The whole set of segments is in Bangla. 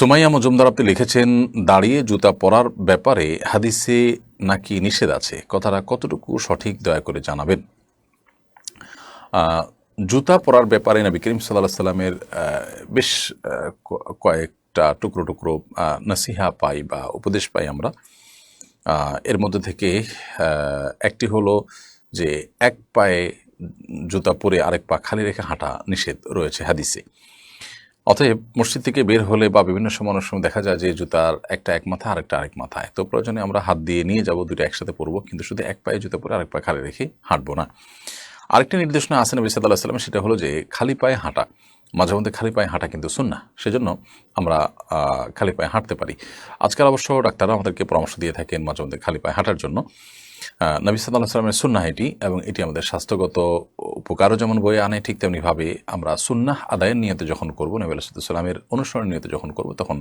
সুমাইয়া মজুমদার আপনি লিখেছেন, দাঁড়িয়ে জুতা পরার ব্যাপারে হাদিসে নাকি নিষেধ আছে? কথাটা কতটুকু সঠিক দয়া করে জানাবেন? জুতা পরার ব্যাপারে নবী করিম সাল্লাহ সাল্লামের বেশ কয়েকটা টুকরো টুকরো নসিহা পাই বা উপদেশ পাই আমরা। এর মধ্যে থেকে একটি হলো যে এক পায়ে জুতা পরে আরেক পা খালি রেখে হাঁটা নিষেধ রয়েছে হাদিসে। অতএব মসজিদ থেকে বের হলে বা বিভিন্ন সময় অনেক সময় দেখা যায় যে জুতার একটা এক মাথা আরেকটা আরেক মাথায়। তো প্রয়োজনে আমরা হাত দিয়ে নিয়ে যাব দুটো একসাথে পরবো, কিন্তু শুধু এক পায়ে জুতা পরে আরেক পায়ে খালি রেখে হাঁটবো না। আরেকটি নির্দেশনা আছে নবী সাল্লাহ সাল্লাম সেটা হলো যে খালি পায়ে হাঁটা। মাঝে মধ্যে খালি পায়ে হাঁটা কিন্তু শুন না সেজন্য আমরা খালি পায়ে হাঁটতে পারি। আজকাল অবশ্য ডাক্তাররা আমাদেরকে পরামর্শ দিয়ে থাকেন মাঝে মধ্যে খালি পায়ে হাঁটার জন্য। নবী সাল্লাহ সাল্লামের সুন্না এটি এবং এটি আমাদের স্বাস্থ্যগত উপকারও যেমন বয়ে আনে, ঠিক তেমনিভাবে আমরা সুন্নাহ আদায়ের নিয়তে যখন করব, নবী সাল্লামের অনুসরণ নিয়তে যখন করব, তখন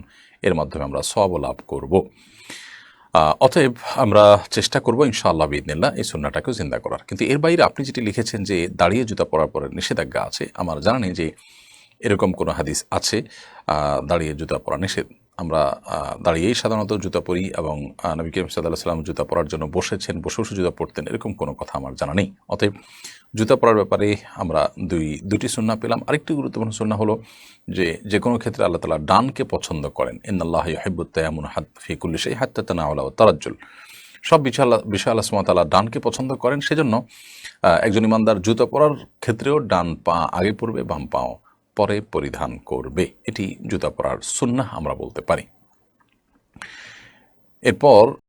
এর মাধ্যমে আমরা সব লাভ করব। অতএব আমরা চেষ্টা করব ইনশাআল্লাহ বিদিনিল্লাহ এই সুন্নাটাকেও জিন্দা করার। কিন্তু এর বাইরে আপনি যেটি লিখেছেন যে দাঁড়িয়ে জুতা পরার পরে নিষেধাজ্ঞা আছে, আমার জানা নেই যে এরকম কোনো হাদিস আছে দাঁড়িয়ে জুতা পরা নিষেধ। আমরা দাঁড়িয়েই সাধারণত জুতা পরি এবং নবী করিম সাল্লাহ সাল্লাম জুতা পরার জন্য বসেছেন বসে বসে জুতা পরতেন, এরকম কোনো কথা আমার জানা নেই। অতএব জুতা পরার ব্যাপারে আমরা দুই, দুটি সুন্না পেলাম। আরেকটি গুরুত্বপূর্ণ সুন্না হলো যে যে কোনো ক্ষেত্রে আল্লাহ তালা ডানকে পছন্দ করেন। ইন্নআল্লাহ হেবুত্তায়ামুন হাত ফিকুল্লি সেই হাত্তা তানাউলা ও তারাজ্জুল। সব বিষয় আল্লাহ বিষয় আল্লাহ সুমতাল্লাহ ডানকে পছন্দ করেন, সেজন্য একজন ইমানদার জুতা পরার ক্ষেত্রেও ডান পা আগে পড়বে, বাম পাও পরে পরিধান করবে। এটি জুতা পরার সুন্না আমরা বলতে পারি। এরপর